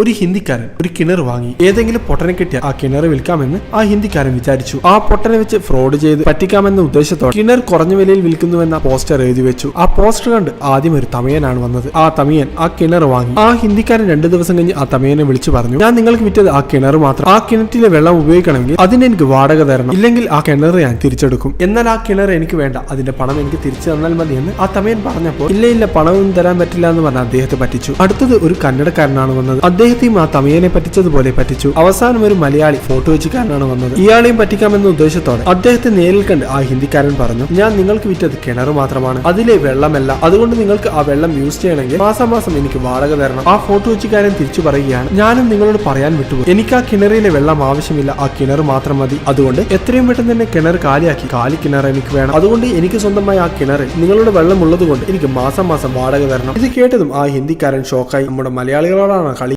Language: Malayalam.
ഒരു ഹിന്ദിക്കാരൻ ഒരു കിണർ വാങ്ങി ഏതെങ്കിലും പൊട്ടനെ കിട്ടിയ ആ കിണർ വിൽക്കാമെന്ന് ആ ഹിന്ദിക്കാരൻ വിചാരിച്ചു. ആ പൊട്ടനെ വെച്ച് ഫ്രോഡ് ചെയ്ത് പറ്റിക്കാമെന്ന ഉദ്ദേശത്തോടെ കിണർ കുറഞ്ഞ വിലയിൽ വിൽക്കുന്നുവെന്ന പോസ്റ്റർ എഴുതി വെച്ചു. ആ പോസ്റ്റർ കണ്ട് ആദ്യം ഒരു തമയനാണ് വന്നത്. ആ തമയൻ ആ കിണർ വാങ്ങി. ആ ഹിന്ദിക്കാരൻ രണ്ടു ദിവസം കഴിഞ്ഞ് ആ തമയനെ വിളിച്ചു പറഞ്ഞു ഞാൻ നിങ്ങൾക്ക് വിറ്റത് ആ കിണർ മാത്രം. ആ കിണറ്റിലെ വെള്ളം ഉപയോഗിക്കണമെങ്കിൽ അതിന് എനിക്ക് വാടക തരണം. ഇല്ലെങ്കിൽ ആ കിണർ ഞാൻ തിരിച്ചെടുക്കും. എന്നാൽ ആ കിണർ എനിക്ക് വേണ്ട. അതിന്റെ പണം എനിക്ക് തിരിച്ചു തന്നാൽ മതി എന്ന് ആ തമയൻ പറഞ്ഞപ്പോൾ ഇല്ല ഇല്ല പണമൊന്നും തരാൻ പറ്റില്ല എന്ന് പറഞ്ഞ അദ്ദേഹത്തെ പറ്റിച്ചു. അടുത്തത് ഒരു കന്നഡക്കാരനാണ് വന്നത്. അദ്ദേഹത്തെയും ആ തമിയനെ പറ്റിച്ചതുപോലെ പറ്റിച്ചു. അവസാനം ഒരു മലയാളി ഫോട്ടോ വെച്ചുകാരനാണ് വന്നത്. ഇയാളെയും പറ്റിക്കാമെന്ന ഉദ്ദേശത്തോടെ അദ്ദേഹത്തെ നേരിൽ കണ്ട് ആ ഹിന്ദിക്കാരൻ പറഞ്ഞു ഞാൻ നിങ്ങൾക്ക് വിറ്റത് കിണർ മാത്രമാണ് അതിലെ വെള്ളമല്ല. അതുകൊണ്ട് നിങ്ങൾക്ക് ആ വെള്ളം യൂസ് ചെയ്യണമെങ്കിൽ മാസം മാസം എനിക്ക് വാടക തരണം. ആ ഫോട്ടോ വെച്ചുകാരൻ തിരിച്ചു പറയുകയാണ് ഞാനും നിങ്ങളോട് പറയാൻ വിട്ടുപോയി. എനിക്ക് ആ കിണറിലെ വെള്ളം ആവശ്യമില്ല. ആ കിണർ മാത്രം മതി. അതുകൊണ്ട് എത്രയും പെട്ടെന്ന് തന്നെ കിണർ കാലിയാക്കി. കാലി കിണർ എനിക്ക് വേണം. അതുകൊണ്ട് എനിക്ക് സ്വന്തമായി ആ കിണറിൽ നിങ്ങളുടെ വെള്ളം ഉള്ളതുകൊണ്ട് എനിക്ക് മാസം മാസം വാടക തരണം. ഇത് കേട്ടതും ആ ഹിന്ദിക്കാരൻ ഷോക്കായി നമ്മുടെ മലയാളികളോടാണ് കളി